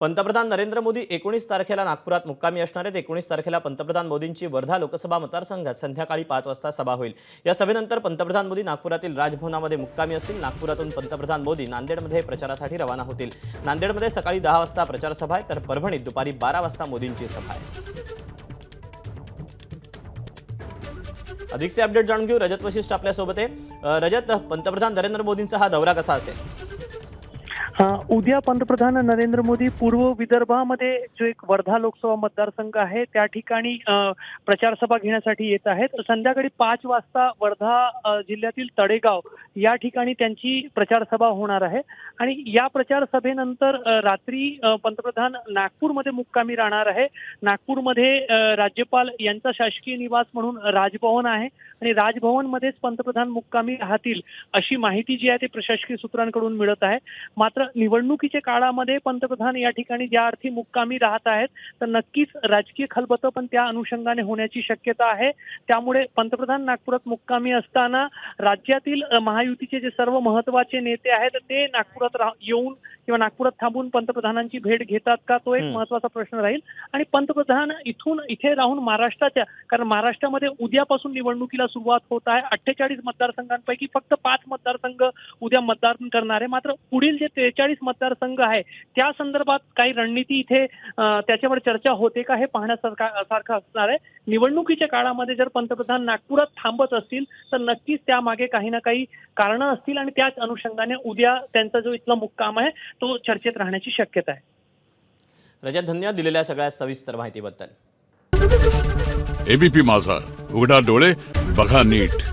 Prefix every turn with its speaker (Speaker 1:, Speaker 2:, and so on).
Speaker 1: पंतप्रधान नरेंद्र मोदी एकोणीस तारखेला नागपुरात मुक्कामी असणार आहेत. एकोणीस तारखेला पंतप्रधान मोदींची वर्धा लोकसभा मतदारसंघात संध्याकाळी पाच वाजता सभा होईल. या सभेनंतर पंतप्रधान मोदी नागपुरातील राजभवनामध्ये मुक्कामी असतील. नागपुरातून पंतप्रधान मोदी नांदेडमध्ये प्रचारासाठी रवाना होतील. नांदेडमध्ये सकाळी दहा वाजता प्रचारसभा आहे. तर परभणीत दुपारी बारा वाजता मोदींची सभा आहे. अधिकचे अपडेट जाणून घेऊ. रजत वशिष्ठ आपल्यासोबत आहे. रजत पंतप्रधान नरेंद्र मोदींचा हा दौरा कसा असेल?
Speaker 2: उद्या पंतप्रधान नरेंद्र मोदी पूर्व विदर्भामध्ये जो एक वर्धा लोकसभा मतदारसंघ आहे त्या ठिकाणी प्रचारसभा प्रचार सभा घेण्यासाठी येत आहेत. संध्याकाळी पाच वाजता वर्धा जिल्ह्यातील तडेगाव या ठिकाणी त्यांची प्रचार सभा होणार आहे. आणि या प्रचारसभेनंतर रात्री पंतप्रधान नागपूरमध्ये मुक्कामी राहणार आहे. नागपूरमध्ये राज्यपाल यांचा शासकीय निवास म्हणून राजभवन आहे. आणि राजभवनमध्येच पंतप्रधान मुक्कामी राहतील अशी माहिती जी आहे ते प्रशासकीय सूत्रांकडून मिळत आहे. मात्र निवडणुकीच्या काळामध्ये पंतप्रधान या ठिकाणी ज्या अर्थी मुक्कामी राहत आहेत तर नक्कीच राजकीय खलबतं पण त्या अनुषंगाने होण्याची शक्यता आहे. त्यामुळे पंतप्रधान नागपुरात मुक्कामी असताना राज्यातील महायुतीचे जे सर्व महत्त्वाचे नेते आहेत ते नागपुरात येऊन किंवा नागपुरात थांबून पंतप्रधानांची भेट घेतात का तो एक. महत्त्वाचा प्रश्न राहील. आणि पंतप्रधान इथून इथे राहून महाराष्ट्राच्या कारण महाराष्ट्रामध्ये उद्यापासून निवडणुकीला सुरुवात होत आहे. अठ्ठेचाळीस मतदारसंघांपैकी फक्त पाच मतदारसंघ उद्या मतदान करणार आहे. मात्र पुढील जे त्रेचाळीस मतदारसंघ आहे त्या संदर्भात काही रणनीती इथे त्याच्यावर चर्चा होते का हे पाहण्यासारखा सारखं असणार आहे. निवडणुकीच्या काळामध्ये जर पंतप्रधान नागपुरात थांबत असतील तर नक्कीच त्यामागे काही ना काही कारणं असतील आणि त्याच अनुषंगाने उद्या त्यांचा जो इथला मुक्काम आहे तो चर्चेत राहण्याची शक्यता आहे.
Speaker 1: रजत धन्यवाद दिलेल्या सगळ्या सविस्तर माहितीबद्दल.
Speaker 3: एबीपी माझा. उघडा डोळे बघा नीट.